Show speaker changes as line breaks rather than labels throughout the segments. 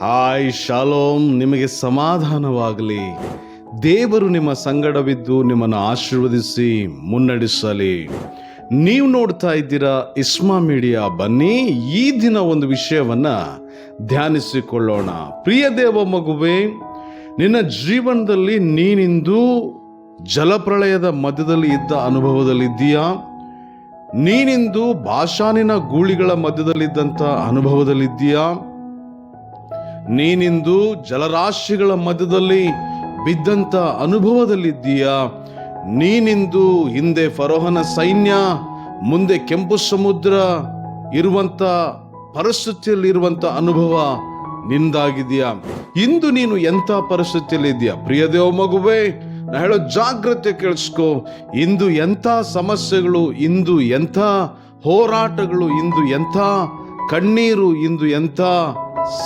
Hi, shalom. ನಿಮಗೆ ಸಮಾಧಾನವಾಗಲಿ. ದೇವರು ನಿಮ್ಮ ಸಂಗಡವಿದ್ದು ನಿಮ್ಮನ್ನು ಆಶೀರ್ವದಿಸಿ ಮುನ್ನಡೆಸಲಿ. ನೀವು ನೋಡ್ತಾ ಇದ್ದೀರಾ ಇಸ್ಮಾ ಮೀಡಿಯಾ. ಬನ್ನಿ, ಈ ದಿನ ಒಂದು ವಿಷಯವನ್ನು ಧ್ಯಾನಿಸಿಕೊಳ್ಳೋಣ. ಪ್ರಿಯ ದೇವ ಮಗುವೆ, ನಿನ್ನ ಜೀವನದಲ್ಲಿ ನೀನಿಂದು ಜಲಪ್ರಳಯದ ಮಧ್ಯದಲ್ಲಿ ಇದ್ದ ಅನುಭವದಲ್ಲಿದ್ದೀಯಾ? ನೀನಿಂದು ಭಾಷಾನಿನ ಗೂಳಿಗಳ ಮಧ್ಯದಲ್ಲಿದ್ದಂಥ ಅನುಭವದಲ್ಲಿದ್ದೀಯಾ? ನೀನಿಂದು ಜಲರಾಶಿಗಳ ಮಧ್ಯದಲ್ಲಿ ಬಿದ್ದಂತ ಅನುಭವದಲ್ಲಿದ್ದೀಯಾ? ನೀನಿಂದು ಹಿಂದೆ ಫರೋಹನ ಸೈನ್ಯ, ಮುಂದೆ ಕೆಂಪು ಸಮುದ್ರ ಇರುವಂತ ಪರಿಸ್ಥಿತಿಯಲ್ಲಿ ಇರುವಂತ ಅನುಭವ ನಿಂದಾಗಿದೆಯಾ ಇಂದು ನೀನು ಎಂಥ ಪರಿಸ್ಥಿತಿಯಲ್ಲಿ ಇದೆಯಾ ಪ್ರಿಯ ದೇವ ಮಗುವೇ, ನಾ ಹೇಳೋ ಜಾಗ್ರತೆ ಕೇಳಿಸ್ಕೋ. ಇಂದು ಎಂಥ ಸಮಸ್ಯೆಗಳು, ಇಂದು ಎಂಥ ಹೋರಾಟಗಳು, ಇಂದು ಎಂಥ ಕಣ್ಣೀರು, ಇಂದು ಎಂಥ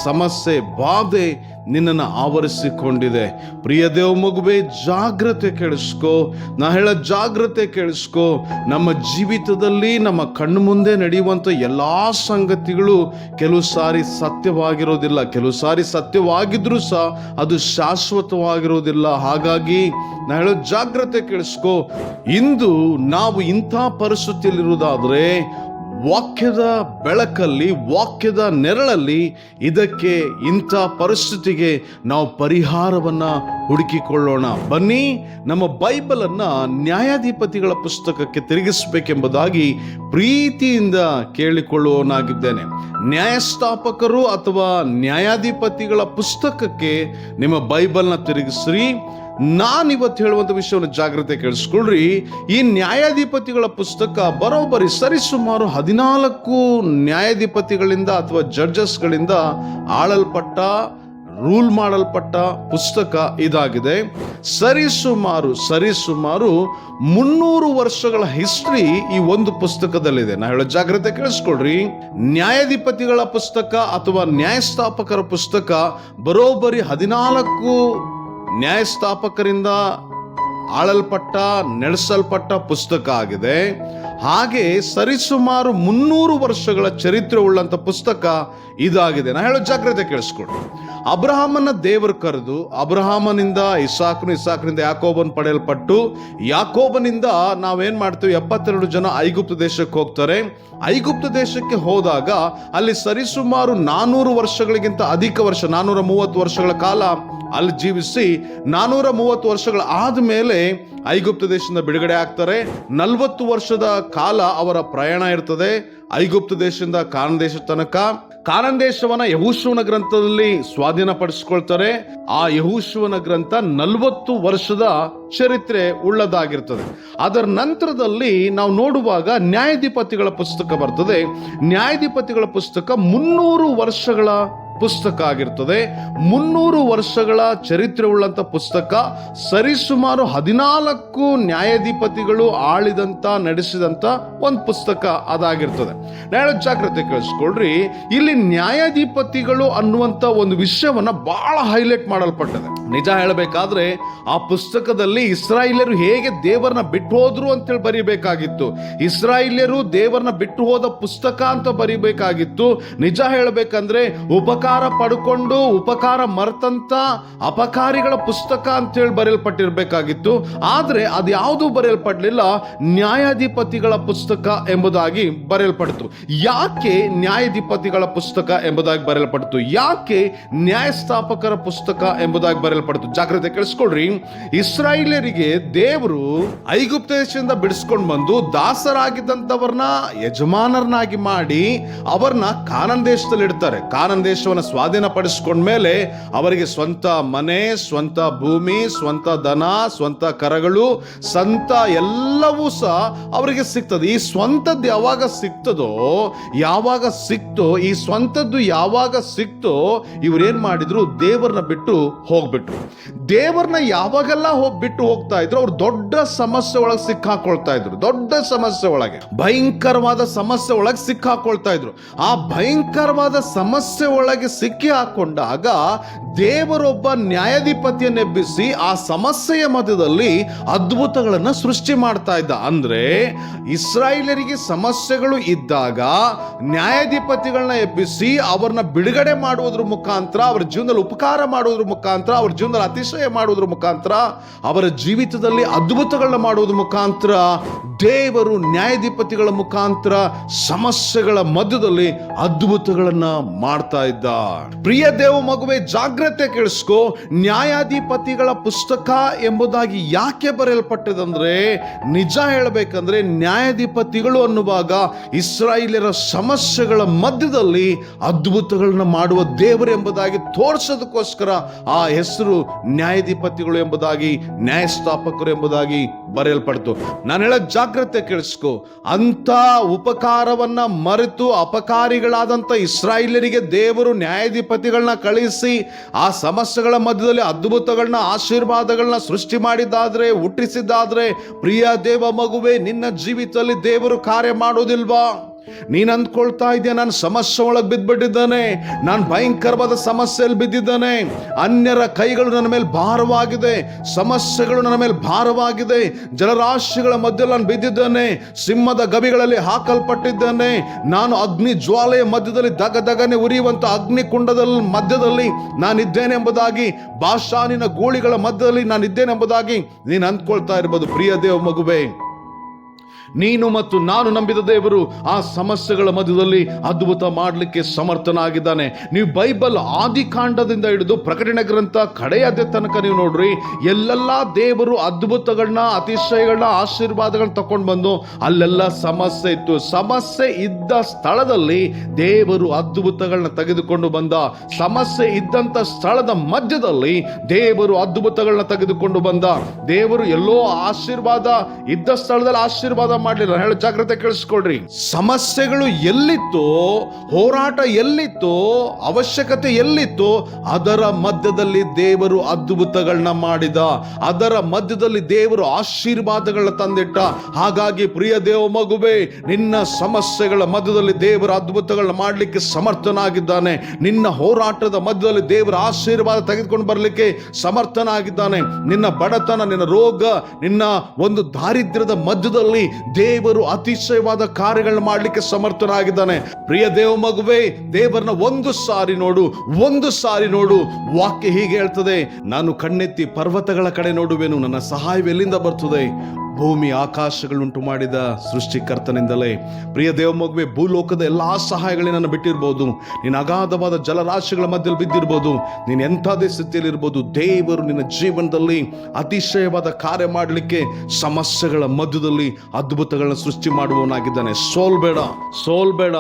ಸಮಸ್ಯೆ, ಬಾಧೆ ನಿನ್ನನ್ನು ಆವರಿಸಿಕೊಂಡಿದೆ. ಪ್ರಿಯ ದೇವ ಮಗುವೆ, ಜಾಗ್ರತೆ ಕೇಳಿಸ್ಕೋ. ನಾ ಹೇಳ ಜಾಗ್ರತೆ ಕೇಳಿಸ್ಕೋ. ನಮ್ಮ ಜೀವಿತದಲ್ಲಿ, ನಮ್ಮ ಕಣ್ಣು ಮುಂದೆ ನಡೆಯುವಂಥ ಎಲ್ಲ ಸಂಗತಿಗಳು ಕೆಲವು ಸಾರಿ ಸತ್ಯವಾಗಿರೋದಿಲ್ಲ. ಕೆಲವು ಸಾರಿ ಸತ್ಯವಾಗಿದ್ರೂ ಸಹ ಅದು ಶಾಶ್ವತವಾಗಿರೋದಿಲ್ಲ. ಹಾಗಾಗಿ ನಾ ಹೇಳೋ ಜಾಗ್ರತೆ ಕೇಳಿಸ್ಕೋ. ಇಂದು ನಾವು ಇಂಥ ಪರಿಸ್ಥಿತಿಯಲ್ಲಿರುವುದಾದ್ರೆ ವಾಕ್ಯದ ಬೆಳಕಲ್ಲಿ, ವಾಕ್ಯದ ನೆರಳಲ್ಲಿ ಇದಕ್ಕೆ ಇಂಥ ಪರಿಸ್ಥಿತಿಗೆ ನಾವು ಪರಿಹಾರವನ್ನು ಹುಡುಕಿಕೊಳ್ಳೋಣ. ಬನ್ನಿ, ನಮ್ಮ ಬೈಬಲನ್ನು ನ್ಯಾಯಾಧಿಪತಿಗಳ ಪುಸ್ತಕಕ್ಕೆ ತಿರುಗಿಸಬೇಕೆಂಬುದಾಗಿ ಪ್ರೀತಿಯಿಂದ ಕೇಳಿಕೊಳ್ಳುವನಾಗಿದ್ದೇನೆ ನ್ಯಾಯಸ್ಥಾಪಕರು ಅಥವಾ ನ್ಯಾಯಾಧಿಪತಿಗಳ ಪುಸ್ತಕಕ್ಕೆ ನಿಮ್ಮ ಬೈಬಲ್ನ ತಿರುಗಿಸ್ರಿ. ನಾನಿವತ್ತು ಹೇಳುವಂಥ ವಿಷಯವನ್ನು ಜಾಗ್ರತೆ ಕೇಳಿಸ್ಕೊಳ್ರಿ. ಈ ನ್ಯಾಯಾಧಿಪತಿಗಳ ಪುಸ್ತಕ ಬರೋಬ್ಬರಿ ಸರಿಸುಮಾರು ಹದಿನಾಲ್ಕು ನ್ಯಾಯಾಧಿಪತಿಗಳಿಂದ ಅಥವಾ ಜಡ್ಜಸ್ಗಳಿಂದ ಆಳಲ್ಪಟ್ಟ, ರೂಲ್ ಮಾಡಲ್ಪಟ್ಟ ಪುಸ್ತಕ ಇದಾಗಿದೆ. ಸರಿಸುಮಾರು ಸರಿಸುಮಾರು ಮುನ್ನೂರು ವರ್ಷಗಳ ಹಿಸ್ಟ್ರಿ ಈ ಒಂದು ಪುಸ್ತಕದಲ್ಲಿದೆ. ನಾ ಹೇಳೋ ಜಾಗ್ರತೆ ಕೇಳಿಸ್ಕೊಳ್ರಿ. ನ್ಯಾಯಾಧಿಪತಿಗಳ ಪುಸ್ತಕ ಅಥವಾ ನ್ಯಾಯಸ್ಥಾಪಕರ ಪುಸ್ತಕ ಬರೋಬ್ಬರಿ ಹದಿನಾಲ್ಕು ನ್ಯಾಯಸ್ಥಾಪಕರಿಂದ ಆಳಲ್ಪಟ್ಟ ನಡೆಸಲ್ಪಟ್ಟ ಪುಸ್ತಕ ಆಗಿದೆ. ಹಾಗೆ ಸರಿಸುಮಾರು ಮುನ್ನೂರು ವರ್ಷಗಳ ಚರಿತ್ರೆ ಉಳ್ಳಂಥ ಪುಸ್ತಕ ಇದಾಗಿದೆ. ನಾ ಹೇಳೋ ಜಾಗ್ರತೆ ಕೇಳಿಸ್ಕೊಡಿ. ಅಬ್ರಹಾಮನ ದೇವರು ಕರೆದು ಅಬ್ರಹಾಮನಿಂದ, ಇಸಾಕ್ನು ಇಸಾಕ್ನಿಂದ ಯಾಕೋಬನ್ ಪಡೆಯಲ್ಪಟ್ಟು, ಯಾಕೋಬನಿಂದ ನಾವೇನು ಮಾಡ್ತೀವಿ? ಎಪ್ಪತ್ತೆರಡು ಜನ ಐಗುಪ್ತ ದೇಶಕ್ಕೆ ಹೋಗ್ತಾರೆ. ಐಗುಪ್ತ ದೇಶಕ್ಕೆ ಹೋದಾಗ ಅಲ್ಲಿ ಸರಿಸುಮಾರು ನಾನ್ನೂರು ವರ್ಷಗಳಿಗಿಂತ ಅಧಿಕ ವರ್ಷ, ನಾನೂರ ಮೂವತ್ತು ವರ್ಷಗಳ ಕಾಲ ಅಲ್ಲಿ ಜೀವಿಸಿ, ನಾನೂರ ಮೂವತ್ತು ವರ್ಷಗಳ ಆದ್ಮೇಲೆ ಐಗುಪ್ತ ದೇಶದಿಂದ ಬಿಡುಗಡೆ ಆಗ್ತಾರೆ. ನಲವತ್ತು ವರ್ಷದ ಕಾಲ ಅವರ ಪ್ರಯಾಣ ಇರ್ತದೆ. ಐಗುಪ್ತ ದೇಶದಿಂದ ಕಾರಣ ದೇಶ ತನಕ. ಕಾರಣ ದೇಶವನ್ನ ಯಹೂಶುವನ ಗ್ರಂಥದಲ್ಲಿ ಸ್ವಾಧೀನಪಡಿಸ್ಕೊಳ್ತಾರೆ. ಆ ಯಹೂಶುವನ ಗ್ರಂಥ ನಲವತ್ತು ವರ್ಷದ ಚರಿತ್ರೆ ಉಳ್ಳದಾಗಿರ್ತದೆ. ಅದರ ನಂತರದಲ್ಲಿ ನಾವು ನೋಡುವಾಗ ನ್ಯಾಯಾಧಿಪತಿಗಳ ಪುಸ್ತಕ ಬರ್ತದೆ. ನ್ಯಾಯಾಧಿಪತಿಗಳ ಪುಸ್ತಕ ಮುನ್ನೂರು ವರ್ಷಗಳ ಪುಸ್ತಕ ಆಗಿರ್ತದೆ. ಮುನ್ನೂರು ವರ್ಷಗಳ ಚರಿತ್ರೆ ಉಳ್ಳಂಥ ಪುಸ್ತಕ, ಸರಿಸುಮಾರು ಹದಿನಾಲ್ಕು ನ್ಯಾಯಾಧಿಪತಿಗಳು ಆಳಿದಂಥ, ನಡೆಸಿದಂಥ ಒಂದು ಪುಸ್ತಕ ಅದಾಗಿರ್ತದೆ. ನಾಳೆ ಜಾಗ್ರತೆ ಕೇಳಿಸ್ಕೊಳ್ರಿ. ಇಲ್ಲಿ ನ್ಯಾಯಾಧಿಪತಿಗಳು ಅನ್ನುವಂಥ ಒಂದು ವಿಷಯವನ್ನ ಬಹಳ ಹೈಲೈಟ್ ಮಾಡಲ್ಪಟ್ಟದೆ. ನಿಜ ಹೇಳಬೇಕಾದ್ರೆ, ಆ ಪುಸ್ತಕದಲ್ಲಿ ಇಸ್ರಾಯಿಲರು ಹೇಗೆ ದೇವರನ್ನ ಬಿಟ್ಟು ಹೋದ್ರು ಅಂತೇಳಿ ಬರಿಬೇಕಾಗಿತ್ತು. ಇಸ್ರಾಯಿಲರು ದೇವರನ್ನ ಬಿಟ್ಟು ಹೋದ ಪುಸ್ತಕ ಅಂತ ಬರಿಬೇಕಾಗಿತ್ತು. ನಿಜ ಹೇಳಬೇಕಂದ್ರೆ ಉಪಕಾರ ಪಡ್ಕೊಂಡು ಉಪಕಾರ ಮರ್ತಂತ ಅಪಕಾರಿಗಳ ಪುಸ್ತಕ ಅಂತೇಳಿ ಬರೆಯಲ್ಪಟ್ಟಿರ್ಬೇಕಾಗಿತ್ತು. ಆದ್ರೆ ಅದು ಯಾವುದು ಬರೆಯಲ್ಪಡಲಿಲ್ಲ, ನ್ಯಾಯಾಧಿಪತಿಗಳ ಪುಸ್ತಕ ಎಂಬುದಾಗಿ ಬರೆಯಲ್ಪಡ್ತು. ಯಾಕೆ ನ್ಯಾಯಾಧಿಪತಿಗಳ ಪುಸ್ತಕ ಎಂಬುದಾಗಿ ಬರೆಯಲ್ಪಡ್ತು? ಯಾಕೆ ನ್ಯಾಯಸ್ಥಾಪಕರ ಪುಸ್ತಕ ಎಂಬುದಾಗಿ ಬರೆಯಲ್ಪಡ್ತು? ಜಾಗ್ರತೆ ಕೇಳಿಸ್ಕೊಳ್ರಿ. ಇಸ್ರಾಯೇಲರಿಗೆ ದೇವರು ಐಗುಪ್ತ ದೇಶದಿಂದ ಬಿಡಿಸ್ಕೊಂಡು ಬಂದು ದಾಸರಾಗಿದ್ದಂಥವ್ರನ್ನ ಯಜಮಾನರನ್ನಾಗಿ ಮಾಡಿ ಅವ್ರನ್ನ ಕಾನನ್ ದೇಶದಲ್ಲಿ ಇಡ್ತಾರೆ ಕಾನನ್ ಸ್ವಾಧೀನಪಡಿಸ್ಕೊಂಡ್ಮೇಲೆ ಅವರಿಗೆ ಸ್ವಂತ ಮನೆ, ಸ್ವಂತ ಭೂಮಿ, ಸ್ವಂತ ದನ, ಸ್ವಂತ ಕರಗಳು ಸ್ವಂತ ಎಲ್ಲವೂ ಸಹ ಅವರಿಗೆ ಸಿಗ್ತದೆ. ಈ ಸ್ವಂತದ್ದು ಯಾವಾಗ ಸಿಗ್ತದೋ, ಯಾವಾಗ ಸಿಕ್ತೋ ಈ ಸ್ವಂತದ್ದು ಯಾವಾಗ ಸಿಕ್ತೋ ಇವ್ರೇನ್ ಮಾಡಿದ್ರು, ದೇವರನ್ನ ಬಿಟ್ಟು ಹೋಗ್ಬಿಟ್ರು. ದೇವರನ್ನ ಯಾವಾಗೆಲ್ಲ ಹೋಗಿ, ಬಿಟ್ಟು ಹೋಗ್ತಾ ಇದ್ರು, ಅವ್ರು ದೊಡ್ಡ ಸಮಸ್ಯೆ ಒಳಗೆ ಸಿಕ್ಕಾಕೊಳ್ತಾ ಇದ್ರು. ದೊಡ್ಡ ಸಮಸ್ಯೆ ಒಳಗೆ. ಭಯಂಕರವಾದ ಸಮಸ್ಯೆ ಒಳಗೆ ಸಿಕ್ಕಾಕೊಳ್ತಾ ಇದ್ರು. ಆ ಭಯಂಕರವಾದ ಸಮಸ್ಯೆ ಒಳಗೆ ಸಿಕ್ಕಿ ಹಾಕೊಂಡಾಗ ದೇವರೊಬ್ಬ ನ್ಯಾಯಾಧಿಪತಿಯನ್ನೆಬ್ಬಿಸಿ ಆ ಸಮಸ್ಯೆಯ ಮಧ್ಯದಲ್ಲಿ ಅದ್ಭುತಗಳನ್ನ ಸೃಷ್ಟಿ ಮಾಡ್ತಾ ಇದ್ದ. ಅಂದ್ರೆ ಇಸ್ರಾಯೇಲರಿಗೆ ಸಮಸ್ಯೆಗಳು ಇದ್ದಾಗ ನ್ಯಾಯಾಧಿಪತಿಗಳನ್ನ ಎಬ್ಬಿಸಿ ಅವ್ರನ್ನ ಬಿಡುಗಡೆ ಮಾಡುವುದ್ರ ಮುಖಾಂತರ, ಅವರ ಜೀವನದಲ್ಲಿ ಉಪಕಾರ ಮಾಡುವುದ್ರ ಮುಖಾಂತರ, ಅವರ ಜೀವನದಲ್ಲಿ ಅತಿಶಯ ಮಾಡುವುದ್ರ ಮುಖಾಂತರ, ಅವರ ಜೀವಿತದಲ್ಲಿ ಅದ್ಭುತಗಳನ್ನ ಮಾಡುವುದ್ರ ಮುಖಾಂತರ ದೇವರು ನ್ಯಾಯಾಧಿಪತಿಗಳ ಮುಖಾಂತರ ಸಮಸ್ಯೆಗಳ ಮಧ್ಯದಲ್ಲಿ ಅದ್ಭುತಗಳನ್ನ ಮಾಡ್ತಾ ಇದ್ದ. ಪ್ರಿಯ ದೇವ ಮಗುವೆ, ಜಾಗ್ರತೆ ಕೇಳಿಸ್ಕೋ. ನ್ಯಾಯಾಧಿಪತಿಗಳ ಪುಸ್ತಕ ಎಂಬುದಾಗಿ ಯಾಕೆ ಬರೆಯಲ್ಪಟ್ಟದಂದ್ರೆ, ನಿಜ ಹೇಳಬೇಕಂದ್ರೆ ನ್ಯಾಯಾಧಿಪತಿಗಳು ಅನ್ನುವಾಗ ಇಸ್ರಾಯೇಲರ ಸಮಸ್ಯೆಗಳ ಮಧ್ಯದಲ್ಲಿ ಅದ್ಭುತಗಳನ್ನ ಮಾಡುವ ದೇವರು ಎಂಬುದಾಗಿ ತೋರಿಸೋದಕ್ಕೋಸ್ಕರ ಆ ಹೆಸರು ನ್ಯಾಯಾಧಿಪತಿಗಳು ಎಂಬುದಾಗಿ, ನ್ಯಾಯಸ್ಥಾಪಕರು ಎಂಬುದಾಗಿ ಬರೆಯಲ್ಪಡ್ತು. ನಾನು ಹೇಳೋ ಜಾಗ್ರತೆ ಕೇಳಿಸ್ಕೊ. ಅಂತ ಉಪಕಾರವನ್ನ ಮರೆತು ಅಪಕಾರಿಗಳಾದಂಥ ಇಸ್ರಾಯೇಲರಿಗೆ ದೇವರು ನ್ಯಾಯಾಧಿಪತಿಗಳನ್ನ ಕಳಿಸಿ ಆ ಸಮಸ್ಯೆಗಳ ಮಧ್ಯದಲ್ಲಿ ಅದ್ಭುತಗಳನ್ನ, ಆಶೀರ್ವಾದಗಳನ್ನ ಸೃಷ್ಟಿ ಮಾಡಿದ್ದಾದ್ರೆ, ಹುಟ್ಟಿಸಿದ್ದಾದ್ರೆ, ಪ್ರಿಯ ದೇವ ಮಗುವೆ, ನಿನ್ನ ಜೀವಿತದಲ್ಲಿ ದೇವರು ಕಾರ್ಯ ಮಾಡೋದಿಲ್ವಾ ನೀನ್ ಅಂದ್ಕೊಳ್ತಾ ಇದೆಯಾ, ನಾನು ಸಮಸ್ಯೆ ಒಳಗೆ ಬಿದ್ದ್ಬಿಟ್ಟಿದ್ದಾನೆ ನಾನು ಭಯಂಕರವಾದ ಸಮಸ್ಯೆಯಲ್ಲಿ ಬಿದ್ದಿದ್ದಾನೆ. ಅನ್ಯರ ಕೈಗಳು ನನ್ನ ಮೇಲೆ ಭಾರವಾಗಿದೆ. ಸಮಸ್ಯೆಗಳು ನನ್ನ ಮೇಲೆ ಭಾರವಾಗಿದೆ. ಜಲರಾಶಿಗಳ ಮಧ್ಯದಲ್ಲಿ ನಾನು ಬಿದ್ದಿದ್ದಾನೆ. ಸಿಂಹದ ಗವಿಗಳಲ್ಲಿ ಹಾಕಲ್ಪಟ್ಟಿದ್ದಾನೆ. ನಾನು ಅಗ್ನಿ ಜ್ವಾಲೆಯ ಮಧ್ಯದಲ್ಲಿ ದಗ ದಗನೆ ಉರಿಯುವಂಥ ಅಗ್ನಿ ಕುಂಡದಲ್ಲಿ ಮಧ್ಯದಲ್ಲಿ ನಾನಿದ್ದೇನೆ ಎಂಬುದಾಗಿ ಭಾಷಾನಿನ ಗೂಳಿಗಳ ಮಧ್ಯದಲ್ಲಿ ನಾನಿದ್ದೇನೆ ಎಂಬುದಾಗಿ ನೀನು ಅಂದ್ಕೊಳ್ತಾ ಇರ್ಬೋದು, ಪ್ರಿಯ ದೇವ ಮಗುವೆ. ನೀನು ಮತ್ತು ನಾನು ನಂಬಿದ ದೇವರು ಆ ಸಮಸ್ಯೆಗಳ ಮಧ್ಯದಲ್ಲಿ ಅದ್ಭುತ ಮಾಡಲಿಕ್ಕೆ ಸಮರ್ಥನಾಗಿದ್ದಾನೆ. ನೀವು ಬೈಬಲ್ ಆದಿಕಾಂಡದಿಂದ ಹಿಡಿದು ಪ್ರಕಟಣೆ ಗ್ರಂಥ ಕಡೆಯದೇ ತನಕ ನೀವು ನೋಡ್ರಿ, ಎಲ್ಲೆಲ್ಲ ದೇವರು ಅದ್ಭುತಗಳನ್ನ, ಅತಿಶಯಗಳನ್ನ, ಆಶೀರ್ವಾದಗಳನ್ನ ತಕೊಂಡು ಬಂದು ಅಲ್ಲೆಲ್ಲ ಸಮಸ್ಯೆ ಇತ್ತು. ಸಮಸ್ಯೆ ಇದ್ದ ಸ್ಥಳದಲ್ಲಿ ದೇವರು ಅದ್ಭುತಗಳನ್ನ ತೆಗೆದುಕೊಂಡು ಬಂದ. ಸಮಸ್ಯೆ ಇದ್ದಂತ ಸ್ಥಳದ ಮಧ್ಯದಲ್ಲಿ ದೇವರು ಅದ್ಭುತಗಳನ್ನ ತೆಗೆದುಕೊಂಡು ಬಂದ. ದೇವರು ಎಲ್ಲೋ ಆಶೀರ್ವಾದ ಇದ್ದ ಸ್ಥಳದಲ್ಲಿ ಆಶೀರ್ವಾದ ಮಾಡಲಿಲ್ಲ. ಹೇಳ ಜಾಗ್ರತೆ ಕೇಳಿಸ್ಕೊಳ್ರಿ. ಸಮಸ್ಯೆಗಳು ಎಲ್ಲಿತ್ತು, ಹೋರಾಟ ಎಲ್ಲಿತ್ತು, ಅವಶ್ಯಕತೆ ಎಲ್ಲಿತ್ತು, ಅದರ ಮಧ್ಯದಲ್ಲಿ ದೇವರು ಅದ್ಭುತಗಳನ್ನ ಮಾಡಿದ. ಅದರ ಮಧ್ಯದಲ್ಲಿ ದೇವರು ಆಶೀರ್ವಾದಗಳನ್ನ ತಂದಿಟ್ಟ. ಹಾಗಾಗಿ ಪ್ರಿಯ ದೇವ ಮಗುವೆ, ನಿನ್ನ ಸಮಸ್ಯೆಗಳ ಮಧ್ಯದಲ್ಲಿ ದೇವರ ಅದ್ಭುತಗಳನ್ನ ಮಾಡಲಿಕ್ಕೆ ಸಮರ್ಥನಾಗಿದ್ದಾನೆ. ನಿನ್ನ ಹೋರಾಟದ ಮಧ್ಯದಲ್ಲಿ ದೇವರ ಆಶೀರ್ವಾದ ತೆಗೆದುಕೊಂಡು ಬರಲಿಕ್ಕೆ ಸಮರ್ಥನಾಗಿದ್ದಾನೆ. ನಿನ್ನ ಬಡತನ, ನಿನ್ನ ರೋಗ, ನಿನ್ನ ಒಂದು ದಾರಿದ್ರ್ಯದ ಮಧ್ಯದಲ್ಲಿ ದೇವರು ಅತಿಶಯವಾದ ಕಾರ್ಯಗಳನ್ನ ಮಾಡಲಿಕ್ಕೆ ಸಮರ್ಥನಾಗಿದ್ದಾನೆ. ಪ್ರಿಯ ದೇವ ಮಗುವೆ, ದೇವರನ್ನ ಒಂದು ಸಾರಿ ನೋಡು, ಒಂದು ಸಾರಿ ನೋಡು. ವಾಕ್ಯ ಹೀಗೆ ಹೇಳ್ತದೆ, ನಾನು ಕಣ್ಣೆತ್ತಿ ಪರ್ವತಗಳ ಕಡೆ ನೋಡುವೆನು, ನನ್ನ ಸಹಾಯ ಎಲ್ಲಿಂದ ಬರ್ತದೆ? ಭೂಮಿ ಆಕಾಶಗಳುಂಟು ಮಾಡಿದ ಸೃಷ್ಟಿಕರ್ತನಿಂದಲೇ. ಪ್ರಿಯ ದೇವಮೊಗ್ವೆ ಮಗುವೆ ಭೂಲೋಕದ ಎಲ್ಲಾ ಸಹಾಯಗಳನ್ನ ಬಿಟ್ಟಿರ್ಬೋದು. ನೀನು ಅಗಾಧವಾದ ಜಲರಾಶಿಗಳ ಮಧ್ಯದಲ್ಲಿ ಬಿದ್ದಿರ್ಬೋದು. ನೀನು ಎಂಥದೇ ಸ್ಥಿತಿಯಲ್ಲಿರ್ಬೋದು ದೇವರು ನಿನ್ನ ಜೀವನದಲ್ಲಿ ಅತಿಶಯವಾದ ಕಾರ್ಯ ಮಾಡಲಿಕ್ಕೆ ಸಮಸ್ಯೆಗಳ ಮಧ್ಯದಲ್ಲಿ ಅದ್ಭುತಗಳನ್ನ ಸೃಷ್ಟಿ ಮಾಡುವವನಾಗಿದ್ದಾನೆ. ಸೋಲ್ಬೇಡ ಸೋಲ್ಬೇಡ,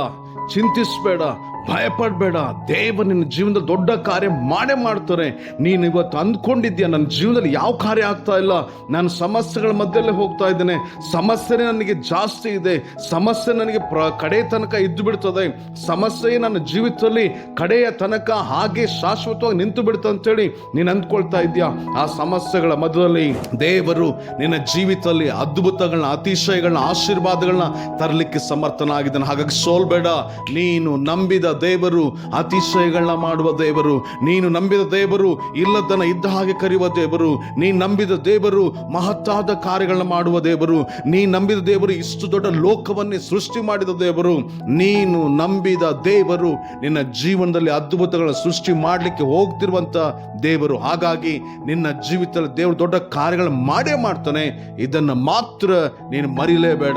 ಚಿಂತಿಸಬೇಡ. ಭಯಪಡಬೇಡ. ದೇವ ನಿನ್ನ ಜೀವನದಲ್ಲಿ ದೊಡ್ಡ ಕಾರ್ಯ ಮಾಡೇ ಮಾಡ್ತಾರೆ. ನೀನು ಇವತ್ತು ಅಂದ್ಕೊಂಡಿದ್ಯ ನನ್ನ ಜೀವನದಲ್ಲಿ ಯಾವ ಕಾರ್ಯ ಆಗ್ತಾ ಇಲ್ಲ? ನಾನು ಸಮಸ್ಯೆಗಳ ಮಧ್ಯಲ್ಲೇ ಹೋಗ್ತಾ ಇದ್ದೇನೆ. ಸಮಸ್ಯೆನೇ ನನಗೆ ಜಾಸ್ತಿ ಇದೆ. ಸಮಸ್ಯೆ ನನಗೆ ಪ್ರ, ಕಡೆ ತನಕ ಇದ್ದು ಬಿಡ್ತದೆ. ಸಮಸ್ಯೆ ನನ್ನ ಜೀವಿತದಲ್ಲಿ ಕಡೆಯ ತನಕ ಹಾಗೆ ಶಾಶ್ವತವಾಗಿ ನಿಂತು ಬಿಡ್ತು ಅಂತೇಳಿ ನೀನು ಅಂದ್ಕೊಳ್ತಾ ಇದೆಯಾ ಆ ಸಮಸ್ಯೆಗಳ ಮಧ್ಯದಲ್ಲಿ ದೇವರು ನಿನ್ನ ಜೀವಿತದಲ್ಲಿ ಅದ್ಭುತಗಳನ್ನ, ಅತಿಶಯಗಳನ್ನ, ಆಶೀರ್ವಾದಗಳನ್ನ ತರಲಿಕ್ಕೆ ಸಮರ್ಥನಾಗಿದ್ದಾನೆ. ಹಾಗಾಗಿ ಸೋಲ್ಬೇಡ. ನೀನು ನಂಬಿದ ದೇವರು, ಅತಿಶಯಗಳನ್ನ ಮಾಡುವ ದೇವರು, ನೀನು ನಂಬಿದ ದೇವರು ಇಲ್ಲದನ್ನ ಇದ್ದ ಹಾಗೆ ಕರೆಯುವ ದೇವರು ನೀ ನಂಬಿದ ದೇವರು, ಮಹತ್ತಾದ ಕಾರ್ಯಗಳನ್ನ ಮಾಡುವ ದೇವರು ನೀ ನಂಬಿದ ದೇವರು, ಇಷ್ಟು ದೊಡ್ಡ ಲೋಕವನ್ನೇ ಸೃಷ್ಟಿ ಮಾಡಿದ ದೇವರು, ನೀನು ನಂಬಿದ ದೇವರು, ನಿನ್ನ ಜೀವನದಲ್ಲಿ ಅದ್ಭುತಗಳ ಸೃಷ್ಟಿ ಮಾಡಲಿಕ್ಕೆ ಹೋಗ್ತಿರುವಂತ ದೇವರು. ಹಾಗಾಗಿ ನಿನ್ನ ಜೀವಿತದಲ್ಲಿ ದೇವರು ದೊಡ್ಡ ಕಾರ್ಯಗಳು ಮಾಡೇ ಮಾಡ್ತಾನೆ. ಇದನ್ನು ಮಾತ್ರ ನೀನು ಮರಿಲೇಬೇಡ.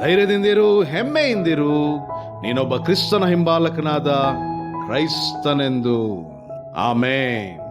ಧೈರ್ಯದಿಂದಿರು ಹೆಮ್ಮೆಯಿಂದಿರು ನೀನೊಬ್ಬ ಕ್ರಿಸ್ತನ ಹಿಂಬಾಲಕನಾದ ಕ್ರೈಸ್ತನೆಂದು. ಆಮೇನ್.